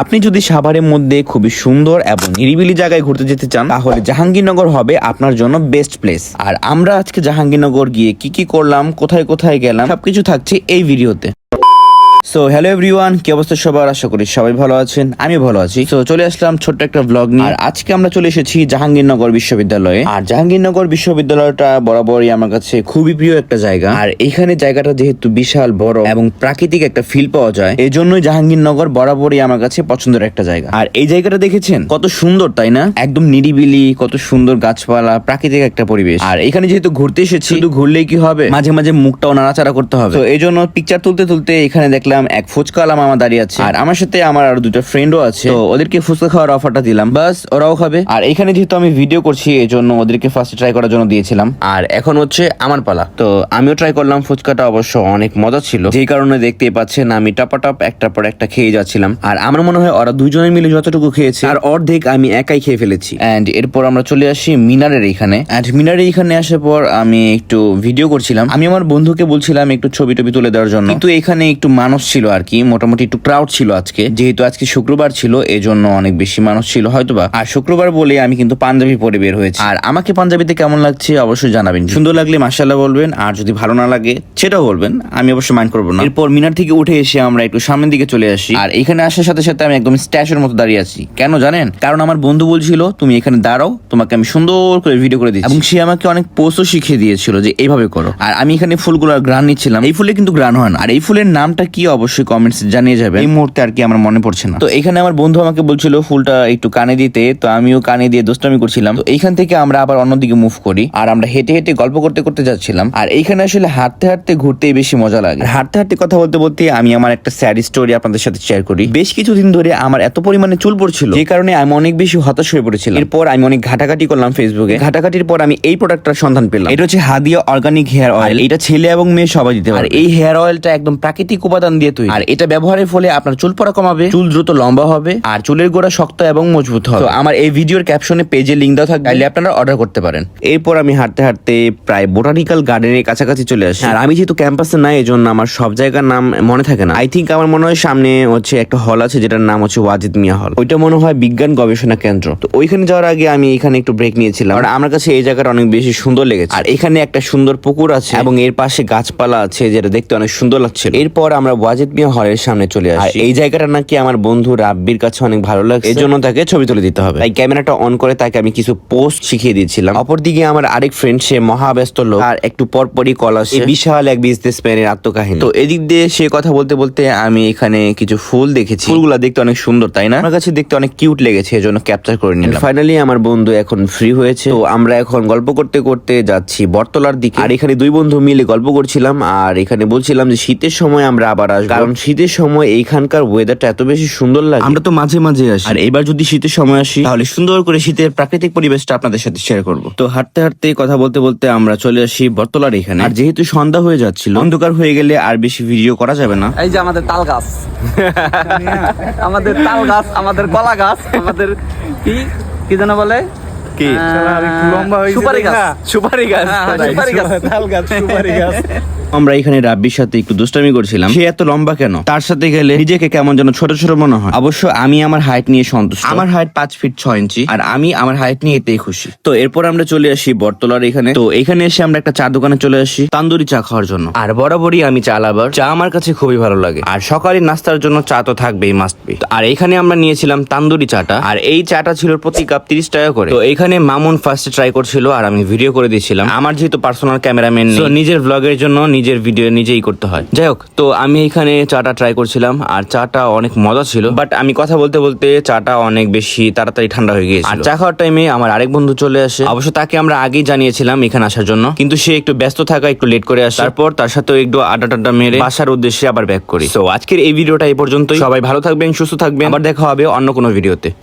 আপনি যদি সাভারের মধ্যে খুবই সুন্দর এবং নিরিবিলি জায়গায় ঘুরতে যেতে চান, তাহলে জাহাঙ্গীরনগর হবে আপনার জন্য বেস্ট প্লেস আর আমরা আজকে জাহাঙ্গীরনগর গিয়ে কি কি করলাম, কোথায় কোথায় গেলাম, সবকিছু থাকছে এই ভিডিওতে সো হ্যালো এভরিওয়ান কি অবস্থা সবার? আশা করি সবাই ভালো আছেন আমি ভালো আছি। তো চলে আসলাম ছোট্ট একটা ব্লগ নিয়ে। আর আজকে আমরা চলে এসেছি জাহাঙ্গীরনগর বিশ্ববিদ্যালয়ে। আর জাহাঙ্গীরনগর বিশ্ববিদ্যালয়টা বরাবরই আমার কাছে খুবই প্রিয় একটা জায়গা। আর এখানে জায়গাটা যেহেতু বিশাল, বড় এবং প্রাকৃতিক একটা ফিল পাওয়া যায় এই জন্যই জাহাঙ্গীরনগর বরাবরই আমার কাছে পছন্দের একটা জায়গা। আর এই জায়গাটা দেখেছেন? কত সুন্দর, তাই না? একদম নিরিবিলি, কত সুন্দর গাছপালা, প্রাকৃতিক একটা পরিবেশ। আর এখানে যেহেতু ঘুরতে এসেছি, শুধু ঘুরলেই কি হবে? মাঝে মাঝে মুখটাও নাড়াচাড়া করতে হবে। তো এই জন্য পিকচার তুলতে তুলতে এখানে দেখলাম এক ফুচকা আলাম আমার দাঁড়িয়ে আছে। আর আমার সাথে আমার আরও দুটো ফ্রেন্ডও আছে। তো ওদেরকে ফুচকা খাওয়ার অফারটা দিলাম। বাস, ওরাও খাবে। আর এখানে যেহেতু আমি ভিডিও করছি এই জন্য ওদেরকে ফার্স্ট ট্রাই করার জন্য দিয়েছিলাম। আর এখন হচ্ছে আমার পালা। তো আমিও ট্রাই করলাম, ফুচকাটা অবশ্য অনেক মজা ছিল। যেই কারণে দেখতেই পাচ্ছেন, আমি টপাটপ একটার পর একটা খেয়ে যাচ্ছিলাম। আর আমার মনে হয় ওরা দুজনে মিলে যতটুকু খেয়েছে আর অর্ধেক আমি একাই খেয়ে ফেলেছি। এন্ড এরপর আমরা চলে আসি মিনারের এখানে। এন্ড মিনারের এখানে আসার পর আমি একটু ভিডিও করছিলাম। আমি আমার বন্ধুকে বলছিলাম একটু ছবি টবি তুলে দেওয়ার জন্য। কিন্তু এখানে একটু মানুষ ছিল আর কি, মোটামুটি একটু ক্রাউড ছিল আজকে। যেহেতু আজকে শুক্রবার ছিল এই জন্য অনেক বেশি মানুষ ছিল হয়তোবা। আর শুক্রবার বলে আমি কিন্তু পাঞ্জাবি পরে বের হয়েছি। আর আমাকে পাঞ্জাবিতে কেমন লাগছে অবশ্যই জানাবেন। সুন্দর লাগলে মাসাল্লাহ বলবেন, আর যদি ভালো না লাগে, সেটাও বলবেন। আমি অবশ্যই মাইন্ড করব না। এরপর মিনার থেকে উঠে এসে আমরা একটু সামনের দিকে চলে আসি। আর এখানে আসার সাথে সাথে আমি একদম স্ট্যাচুর মতো দাঁড়িয়ে আছি। কেন জানেন? কারণ আমার বন্ধু বলছিল, তুমি এখানে দাঁড়াও, তোমাকে আমি সুন্দর করে ভিডিও করে দিচ্ছি। এবং সে আমাকে অনেক পোস্টও শিখিয়ে দিয়েছিল যে, এইভাবে করো। আর আমি এখানে ফুলগুলোর গ্রান নিচ্ছিলাম। এই ফুলে কিন্তু গ্রান হয় না। আর এই ফুলের নামটা কি অবশ্যই কমেন্টস জানিয়ে যাবে এই মুহূর্তে আর কি আমার মনে পড়ছে না। তো এখানে আমার বন্ধু আমাকে বলছিল ফুলটা একটু কানে দিতে। তো আমিও কানে দিয়ে দোস্তামি করছিলাম। তো এইখান থেকে আমরা আবার অন্যদিকে মুভ করি। আর আমরা হেঁটে হেঁটে গল্প করতে করতে যাচ্ছিলাম। আর এইখানে আসলে হাঁটতে হাঁটতে ঘুরতেই বেশি মজা লাগে। হাঁটতে হাঁটতে কথা বলতে বলতে আমি আমার একটা স্যাড স্টোরি আপনাদের সাথে শেয়ার করি। বেশ কিছুদিন ধরে আমার এত পরিমাণে চুল পড়ছিল। যে কারণে আমি অনেক বেশি হতাশ হয়ে পড়েছিলাম। এরপর আমি অনেক ঘাটাঘাটি করলাম ফেসবুকে ঘাটাঘাটির পর আমি এই প্রোডাক্টটার সন্ধান পেলাম। এটা হচ্ছে হাদিয়া অর্গানিক হেয়ার অয়েল এটা ছেলে এবং মেয়ে সবাই দিতে পারে এই হেয়ার অয়েলটা একদম প্রাকৃতিক উপাদান দিয়ে তৈরি। আর এটা ব্যবহারের ফলে আপনার চুল পড়া কমাবে চুল দ্রুত লম্বা হবে আর চুলের গোড়া শক্ত এবং মজবুত হবে। তো আমার এই ভিডিওর ক্যাপশনে পেজে লিঙ্ক দেওয়া থাকবে তাহলে আপনারা অর্ডার করতে পারেন। এরপর আমি হাঁটতে হাঁটতে প্রায় বোটানিক্যাল গার্ডেনের কাছাকাছি চলে আসি। আর আমি যেহেতু ক্যাম্পাসে নাই এই জন্য আমার সব জায়গার নাম মনে থাকে না। আই থিঙ্ক আমার মনে হয় সামনে হচ্ছে একটা হল আছে যেটার নাম হচ্ছে ওয়াজিদ মিয়া হল ওইটা মনে হয় বিজ্ঞান গবেষণা কেন্দ্র। তো ওইখানে যাওয়ার আগে আমি এখানে একটু ব্রেক নিয়েছিলাম। আর আমার কাছে এই জায়গাটা অনেক বেশি সুন্দর লেগেছে। আর এখানে একটা সুন্দর পুকুর আছে এবং এর পাশে গাছপালা আছে যেটা দেখতে অনেক সুন্দর লাগছে এরপর আমরা ওয়াজিদ মিয়া হলের সামনে চলে আসি। এই জায়গাটা নাকি আমার বন্ধু রাব্বির কাছে অনেক ভালো লাগছে? এই জন্য তাকে ছবি তুলে দিতে হবে। তাই ক্যামেরাটা অন করে তাকে আমি কিছু পোস্ট শিখিয়ে দিয়েছিলাম। অপরদিকে আমার আরেক ফ্রেন্ড সে মহাব্যস্ত লোক। আর একটু পরপরই কল আসে। এই বিশাল এক বিজনেসম্যানের আত্মকাহিনী। তো এদিক দিয়ে সে কথা বলতে বলতে আমি এখানে কিছু ফুল দেখেছি। ফুলগুলো দেখতে অনেক সুন্দর তাই না? আমার কাছে দেখতে অনেক কিউট লেগেছে এজন্য ক্যাপচার করে নিলাম। ফাইনালি আমার বন্ধু এখন ফ্রি হয়েছে। তো আমরা এখন গল্প করতে করতে যাচ্ছি বটতলার দিকে। আর এখানে দুই বন্ধু মিলে গল্প করছিলাম আর এখানে বলছিলাম যে শীতের সময় আমরা আবার আসব। কারণ শীতের সময় এইখানকার ওয়েদারটা এত বেশি সুন্দর লাগে। আমরা তো মাঝে মাঝে আসি। আর এবার যদি শীতের সময় আসি তাহলে সুন্দর করে শীতের প্রাকৃতিক পরিবেশটা আপনাদের সাথে শেয়ার করব। তো হাঁটতে হাঁটতে কথা বলতে বলতে আমরা চলে আসি বটতলার এখানে। আর যেহেতু সন্ধ্যা হয়ে যাচ্ছিল অন্ধকার হয়ে গেলে আর বেশি ভিডিও করা যাবে না। এই যে আমাদের তাল গাছ। আমাদের তাল গাছ আমাদের কলা গাছ আমাদের কি কি যেন বলে? কি? সুপারি গাছ। সুপারি গাছ। হ্যাঁ, সুপারি গাছ। আমরা এখানে রাব্বির সাথে একটু দুষ্টামি করছিলাম। সে এত লম্বা কেন? তার সাথে গেলে নিজেকে কেমন যেন ছোট ছোট মনে হয়। অবশ্য আমি আমার হাইট নিয়ে সন্তুষ্ট। আমার হাইট পাঁচ ফিট ছয় ইঞ্চি আর আমি আমার হাইট নিয়ে এতেই খুশি। তো এরপর আমরা চলে আসি বটতলার এখানে। তো এখানে এসে আমরা একটা চা দোকানে চলে আসি তান্দুরি চা খাওয়ার জন্য। আর বরাবরই আমি চা লাভার। চা আমার কাছে খুবই ভালো লাগে। আর সকালে নাস্তার জন্য চা তো থাকবেই মাস্ট বি আর এখানে আমরা নিয়েছিলাম তান্দুরি চাটা। আর এই চাটা ছিল প্রতি কাপ তিরিশ টাকা করে। তো এখানে মামুন ফার্স্টে ট্রাই করছিল আর আমি ভিডিও করে দিয়েছিলাম। আমার যেহেতু পার্সোনাল ক্যামেরাম্যান নিজের ব্লগের জন্য নিজের ভিডিও নিজেই করতে হয়। যাই হোক তো আমি এখানে চাটা ট্রাই করছিলাম আর চাটা অনেক মজা ছিল বাট আমি কথা বলতে বলতে চাটা অনেক বেশি তাড়াতাড়ি ঠান্ডা হয়ে গিয়েছিল। আর চা খাওয়ার টাইমে আমার আরেক বন্ধু চলে আসে। অবশ্য তাকে আমরা আগেই জানিয়েছিলাম এখানে আসার জন্য কিন্তু সে একটু ব্যস্ত থাকা একটু লেট করে আসে। তারপর তার সাথে একটু আড্ডা টাড্ডা মেরে বাসার উদ্দেশ্যে আবার ব্যাক করি। তো আজকের এই ভিডিওটা এই পর্যন্তই। সবাই ভালো থাকবেন সুস্থ থাকবেন। আবার দেখা হবে অন্য কোনো ভিডিওতে